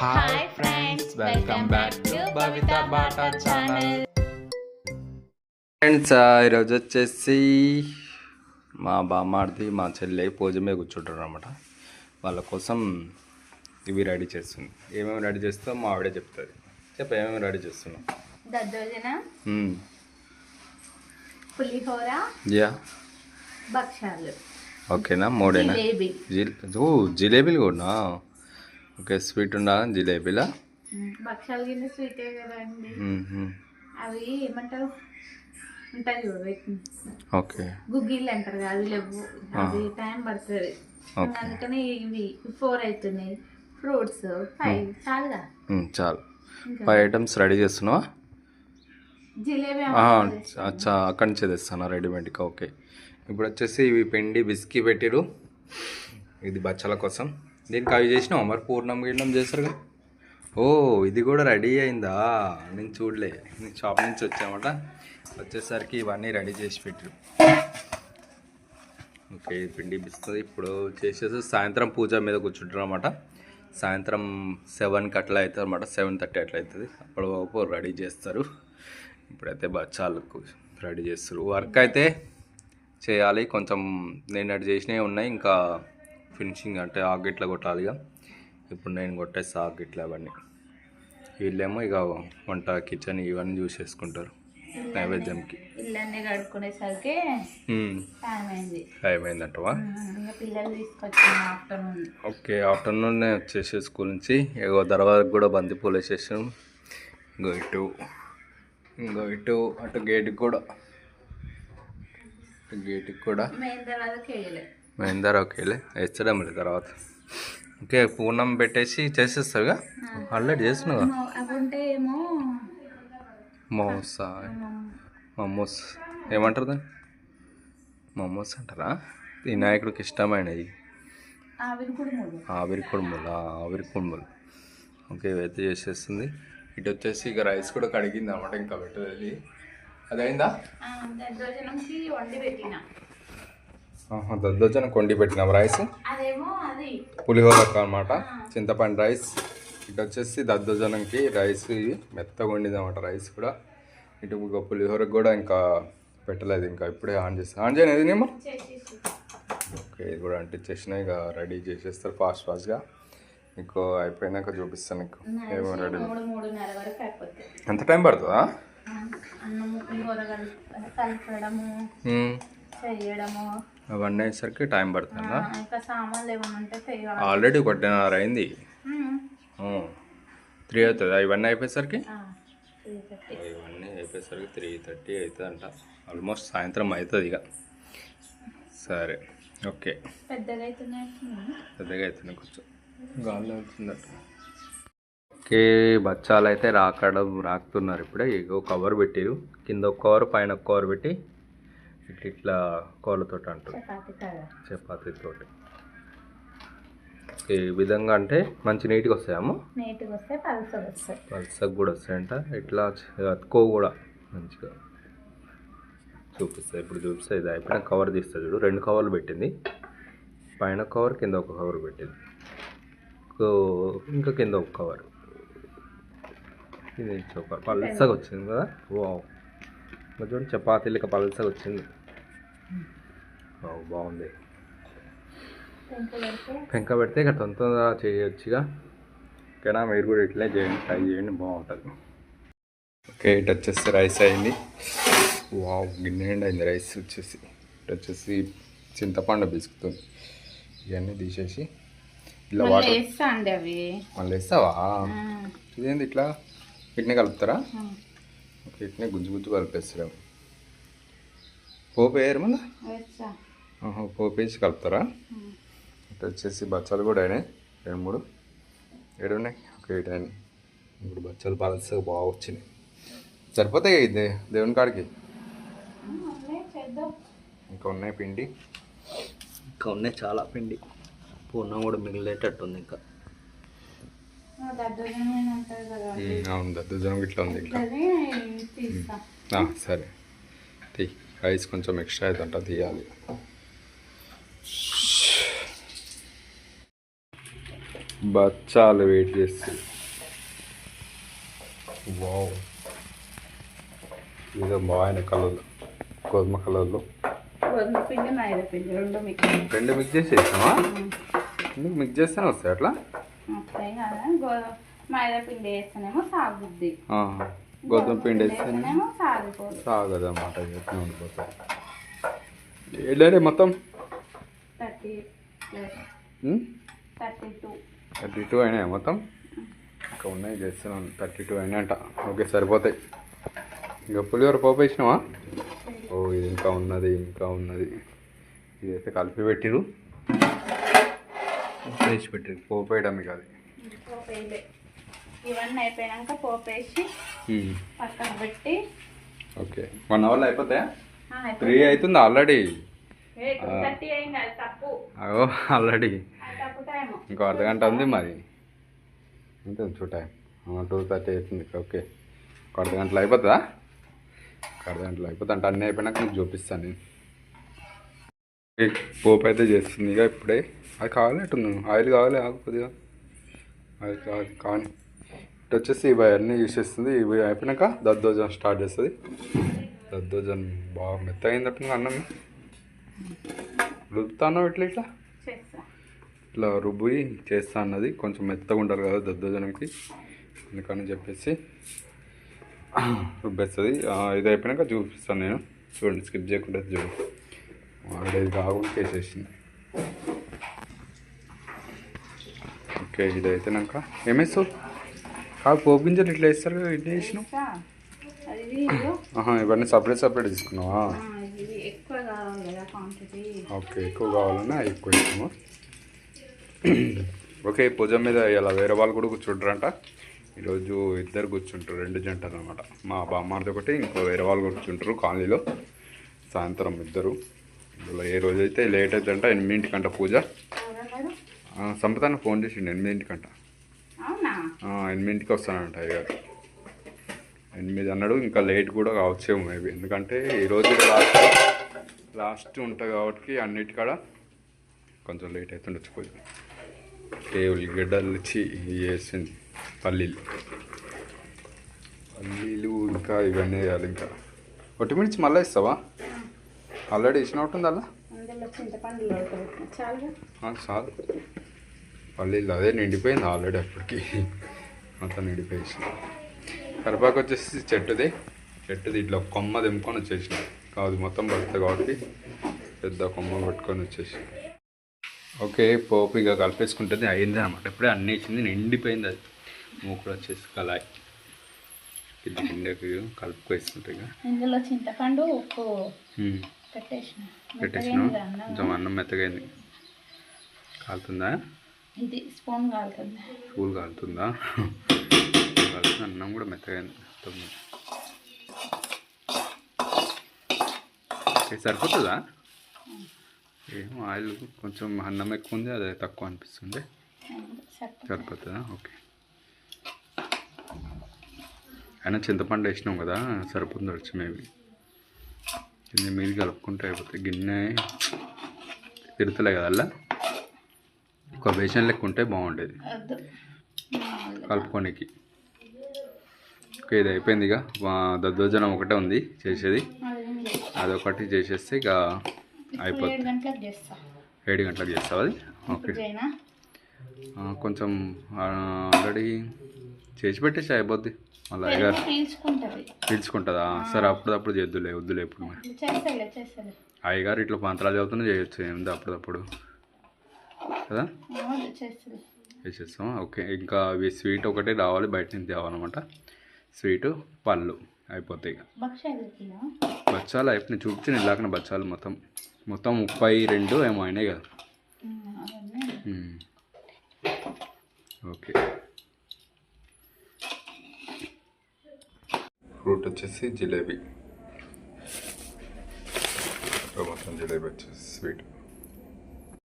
Hi friends welcome back to Bhavitha Baata channel friends ఈరోజు వచ్చేసి మా బామ్మాడిది మా చెల్లి పూజ మీద కూర్చుంటారు అనమాట వాళ్ళ కోసం ఇవి రెడీ చేస్తుంది. ఏమేమి రెడీ చేస్తావు మా ఆవిడే చెప్తుంది. చెప్ప ఏమేమి రెడీ చేస్తున్నావు? దద్దోజన. పులిహోర యా. భక్షాలు ఓకేనా? మూడేనా? జిలేబీ. జిలేబీలు కూడా ఓకే స్వీట్ ఉండాలి జిలేబీలా? భక్షాలు కింద స్వీటే కదండి. అవి ఏమంటారు? ఉంటుంది చూడు. ఓకే. గుగ్గిళ్ళు అంటారు కదా అవి లేవు. అది టైం పడుతుంది. అందుకని ఇవి ఫోర్ అవుతున్నాయి. ఫ్రూట్స్ ఫైవ్ చాలుగా. చాలు. ఫైవ్ ఐటమ్స్ రెడీ చేస్తున్నావా? జిలేబీ ఆ, అచ్చా అక్కడి నుంచే తెస్తాను రెడీమేడ్గా ఓకే. ఇప్పుడు వచ్చేసి ఇవి పిండి బిస్కీ పెట్టిరు. ఇది బచ్చల కోసం. దీనికి అవి చేసినావు? మరి పూర్ణం గిన్నం చేస్తారుగా ఓ ఇది కూడా రెడీ అయిందా? నేను చూడలే. నేను షాప్ నుంచి వచ్చామట. వచ్చేసరికి ఇవన్నీ రెడీ చేసి పెట్టారు. ఓకే పిండి బిస్తుంది ఇప్పుడు చేసేసి సాయంత్రం పూజ మీద కూర్చుంటారు అనమాట సాయంత్రం సెవెన్కి అట్లా అవుతుంది అనమాట సెవెన్ థర్టీ అట్లా అవుతుంది. అప్పుడు వరకు రెడీ చేస్తారు. ఇప్పుడైతే బచ్చాలకు రెడీ చేస్తారు. వర్క్ అయితే చేయాలి. కొంచెం నేను అటు చేసినవి ఉన్నాయి. ఇంకా ఫినిషింగ్ అంటే ఆగిట్లా కొట్టాలిగా ఇప్పుడు నేను కొట్టేసి ఆగిట్లా అవన్నీ. వీళ్ళేమో ఇక వంట కిచెన్ ఇవన్నీ చూసేసుకుంటారు నైవేద్యంకి. ఇల్లన్నీ కడుక్కునేసరికి. టైం అయింది టైం అయిందంటవా ఇంకా పిల్లలు తీసుకొచ్చిన ఆఫ్టర్నూన్. ఓకే ఆఫ్టర్నూన్ వచ్చేసి స్కూల్ నుంచి. ఏగో దర్వాజకు కూడా బంతి పూలు వేసేసాం ఇంకో ఇటు ఇంకో ఇటు అటు గేట్కి కూడా. గేట్కి కూడా. తర్వాత కేయలే మహేందర్ ఓకేలే వేస్తాడా మరి తర్వాత. ఓకే పూర్ణం పెట్టేసి చేసేస్తావుగా ఆల్రెడీ ఏమో మోసా మమ్మోస్ ఏమంటారు దాన్ని? మమ్మోస్ అంటారా? ఈ నాయకుడికి ఇష్టమైనది. ఆవిరి కుడుములు. ఆవిరి కుడుములు ఓకే ఇవైతే చేసేస్తుంది. ఇటు వచ్చేసి ఇక రైస్ కూడా కడిగింది అనమాట ఇంకా పెట్టలేదు. అదైందా దద్దోజనంకి వండి పెట్టిన. దద్దోజన కొండి పెట్టినాం రైస్? పులిహోరకు అనమాట చింతపండు రైస్. ఇటు వచ్చేసి దద్దోజనంకి రైస్ ఇవి. మెత్తగా వండింది అనమాట రైస్ కూడా. ఇటు ఇక పులిహోరకు కూడా ఇంకా పెట్టలేదు. ఇంకా ఇప్పుడే ఆన్ చేస్తాను ఆన్ నేమో చేసేసి ఓకే ఇది కూడా అంటించేసిన ఇక రెడీ చేసేస్తారు ఫాస్ట్ ఫాస్ట్గా. మీకు అయిపోయినాక చూపిస్తాను నీకు. ఏమో రెడీ? ఎంత టైం పడుతుందా? అన్నము పులిహోర. చేయడము. అవన్నీ అయ్యేసరికి టైం పడుతుందా? ఆ, ఇంకా సామాన్లు ఏమైనా ఉంటే ఆల్రెడీ ఒకటిన్నర అయింది. ఉమ్. త్రీ అవుతుంది? ఇవన్నీ అయిపోయేసరికి? ఆ. ఇవన్నీ అయిపోయేసరికి త్రీ థర్టీ అవుతుందంట. ఆల్మోస్ట్ సాయంత్రం అవుతుంది ఇక. సరే. ఓకే. పెద్దగా అవుతున్నాయి పెద్దగా అవుతుంది కొంచెం. గాల్లో అవుతుందట ఓకే బచ్చాలు అయితే రాకడం రాకుతున్నారు ఇప్పుడే. ఇగో కవర్ పెట్టారు. కింద ఒక కవర్ పైన ఒక కవర్ పెట్టి ఇట్లా ఇట్లా కోళ్ళతో అంటారు. చపాతి కదా చపాతీతోటి. ఈ విధంగా అంటే మంచి నీట్గా వస్తాయేమో నీట్గా పలుసగా వస్తాయి. కూడా వస్తాయంట. ఇట్లా అతుకో కూడా మంచిగా చూపిస్తుంది ఇప్పుడు చూపిస్తుంది ఇది అయిపోయిన కవర్ తీస్తుంది చూడు. రెండు కవర్లు పెట్టింది. పైన కవర్ కింద ఒక కవర్ పెట్టింది. ఇంకో- కింద ఒక కవర్ ఇది ఒక పల్సగా వచ్చింది కదా? ఇంకా చూడండి చపాతీలు ఇక పల్సగా వచ్చింది. బాగుంది. పెంకు పెడితే పెంక పెడితే ఇక తొందరగా చేయొచ్చుగా. ఓకేనా మీరు కూడా ఇట్లే చేయండి ట్రై చేయండి బాగుంటుంది. ఓకే ఇటు వచ్చేసి రైస్ అయింది. వావ్ గిన్నె నిండా అయింది రైస్ వచ్చేసి. ఇటు వచ్చేసి చింతపండు బిసుకుతుంది ఇవన్నీ తీసేసి ఇలా మళ్ళీ వాటర్ వేస్తా అండి అవి. మళ్ళీ వేస్తావా? ఇదేంది ఇట్లా? వీటిని కలుపుతారా? వీటిని గుజ్జు గుజ్జు కలిపేస్తారు పోపు వేయరు మళ్ళీ పోపు వేసి కలుపుతారా? ఉమ్. ఇటు వచ్చేసి బచ్చాలు కూడా అయినాయి. రెండు మూడు. ఏడు ఉన్నాయి? ఒక ఏడు అయినాయి. ఇప్పుడు బచ్చాలు పలసగా బాగా వచ్చినాయి. సరిపోతాయి ఇది దేవుని కాడికి? చేద్దాం. ఇంకా ఉన్నాయి పిండి? ఇంకా ఉన్నాయి చాలా పిండి. పూర్ణం కూడా మిగిలేటట్టు ఉంది ఇంకా అవును దద్దోజనం ఇట్లా ఉంది ఇంకా. సరే. తీ రైస్ కొంచెం ఎక్స్ట్రా అవుతుంట తీయాలి. బచ్చాలు వెయిట్ చేసి వావ్. ఏదో బాగా కలర్లు. గోధుమ కలర్లో. రెండు మిక్స్ చేసి. వేసినావా ఎందుకు మిక్స్ చేస్తేనే వస్తాయి అట్లా గోధుమ మైదా పిండి వేస్తేనేమో సాగుద్ది. ఆ, గోధుమ పిండి వేస్తేనే వేస్తేనేమో సాగిపోదు సాగదన్నమాట ఎట్లా ఉండిపోతాయి. ఏంటంటే మొత్తం? Thirty plus thirty two. అయినాయి మొత్తం? ఇంకా ఉన్నాయి చేస్తున్నాను థర్టీ టూ అయినాయి అంట ఓకే సరిపోతాయి. ఇంకా పులిహోర పోపు వేసినావా? ఓ ఇది ఇంకా ఉన్నది ఇంకా ఉన్నది. ఇదైతే కలిపి పెట్టిరు వేసి పెట్టిరు పోపు వేయడానికి అది. పోపు వేయలే. ఇవన్నీ అయిపోయాక పోపు వేసి పక్కన పెట్టి ఓకే. వన్ అవర్లో అయిపోతాయా? త్రీ అవుతుంది ఆల్రెడీ. అగో ఆల్రెడీ ఇంకో అర్ధ గంట ఉంది మరి అంతే టైం. టూ థర్టీ అవుతుంది. ఓకే. ఒక అర్ధ గంటలో అయిపోతుందా? ఒక అర్ధ గంటలో అయిపోతుంది. అంటే అన్నీ అయిపోయినాక నీకు చూపిస్తాను నేను. పోపు అయితే చేస్తుంది. ఇక ఇప్పుడే. అది కావాలి అట్టుంది ఆయిల్ కావాలి ఆగు కొద్దిగా. ఆయిల్ కావాలి కావాలి. ఇటు వచ్చేసి ఇవి అన్నీ యూస్ చేస్తుంది. ఇవి అయిపోయినాక దద్దోజనం స్టార్ట్ చేస్తుంది. దద్దోజనం బాగా మెత్తగా అయిందట్టుంది అన్నం రుద్దుతాను ఇట్లా? ఇట్లా ఇట్లా రుబ్బి చేస్తా అన్నది. కొంచెం మెత్తగా ఉండాలి కదా దద్దోజనంకి. అందుకని చెప్పేసి రుబ్బేస్తుంది. ఇది అయిపోయినాక చూపిస్తాను నేను. చూడండి స్కిప్ చేయకుండా చూడండి ఇది కాకుండా చేసేసింది. ఓకే ఇది అయిపోయినాక ఏమేస్తావు కాదు పోపు గింజలు ఇట్లా వేస్తారు ఇట్లా వేసినావు ఇవన్నీ సపరేట్ సపరేట్ తీసుకున్నావా ఆ, ఇది ఎక్కువ కావాలి కదా క్వాంటిటీ ఓకే ఎక్కువ కావాలన్నా ఎక్కువ ఇస్తాము ఓకే పూజ మీద ఇలా వేరే వాళ్ళు కూడా కూర్చుంటారంట. ఈరోజు ఇద్దరు కూర్చుంటారు రెండు జంటలు అనమాట మా బామ్మారిది ఒకటి ఇంకో వేరే వాళ్ళు కూర్చుంటారు కాలనీలో. సాయంత్రం ఇద్దరు. ఇలా ఏ రోజైతే లేట్ అవుతుందంట ఎనిమిదింటికంట పూజ. సంపదాన్ని ఫోన్ చేసిండు ఎనిమిదింటికంట. అవునా? ఆ, ఎనిమిదింటికి వస్తానంట అయ్యారు ఎనిమిది అన్నాడు ఇంకా లేట్ కూడా కావచ్చేమో మేబీ. ఎందుకంటే ఈరోజు లాస్ట్ లాస్ట్ ఉంటుంది కాబట్టి అన్నిటికాడ కొంచెం లేట్ అవుతుండొచ్చు పూజ ఏ ఉల్లిగడ్డలు ఇచ్చి వేసింది పల్లీలు. పల్లీలు ఇంకా ఇవన్నీ వేయాలి ఇంకా. ఒట్టిమిర్చి మళ్ళీ ఇస్తావా ఆల్రెడీ అలా? లోపల చాలుగా. ఆ, చాలు. పల్లీలు అదే నిండిపోయింది ఆల్రెడీ అప్పటికి. అంతా నిండిపోయేసి కరిపాకు వచ్చేసి చెట్టుది. చెట్టుది ఇట్లా కొమ్మ దింపుకొని వచ్చేసిన కాదు మొత్తం పడుతుంది కాబట్టి పెద్ద కొమ్మ పట్టుకొని వచ్చేసి. ఓకే పోపు ఇక కలిపేసుకుంటుంది అయింది అనమాట ఇప్పుడే అన్నీ ఇచ్చింది నిండిపోయింది అది. మూకుడు వచ్చేసి కళాయి. కింద కిందకి కలుపుకేసుకుంటే ఇక. ఇందులో చింతపండు ఉప్పు. పెట్టేసిన. కొంచెం అన్నం మెత్తగైంది. కాలుతుందా? ఇది స్పూన్ కాలుతుంది. పూలు కాలుతుందా? కాలుతుంది అన్నం కూడా మెత్తగైంది. ఇది సరిపోతుందా ఏమో ఆయిల్ కొంచెం అన్నం ఎక్కువ ఉంది అదే తక్కువ అనిపిస్తుంది. సరిపోతుంది? ఓకే. అయినా చింతపండు వేసినాం కదా సరిపోతుంది వచ్చి మేబీ. గిన్నె మీరు కలుపుకుంటే అయిపోతుంది గిన్నె తిరుగుతలే కదా అలా? ఒక బేషన్ లెక్క ఉంటే బాగుండేది. కలుపుకోనికి. ఓకే ఇది అయిపోయింది ఇక. దద్దోజనం ఒకటే ఉంది చేసేది. అదొకటి చేసేస్తే ఇక అయిపోతుంది ఏడు గంటలకు చేస్తావు అది? ఓకే. కొంచెం ఆల్రెడీ చేసి పెట్టేసి అయిపోద్ది. మళ్ళీ అయ్యగారు పీల్చుకుంటది. సరే అప్పుడప్పుడు చేద్దులే వద్దులే ఇప్పుడు మరి. అయ్యగారు ఇట్లా పంతరాలు చదువుతున్నా చేయొచ్చు ఏముంది అప్పుడప్పుడు. కదా? చేసేస్తాం ఓకే. ఇంకా స్వీట్ ఒకటి రావాలి బయట నుంచి తేవాలన్నమాట. స్వీటు పళ్ళు. అయిపోతాయి బచ్చాలు అయిపోయినాయి. చూపించిన ఇలాకనే బచ్చాలు మొత్తం. మొత్తం ముప్పై రెండు ఏమో అయినాయి కదా. ఓకే. ఫ్రూట్ వచ్చేసి జిలేబీ. మొత్తం జిలేబీ వచ్చేసి స్వీట్.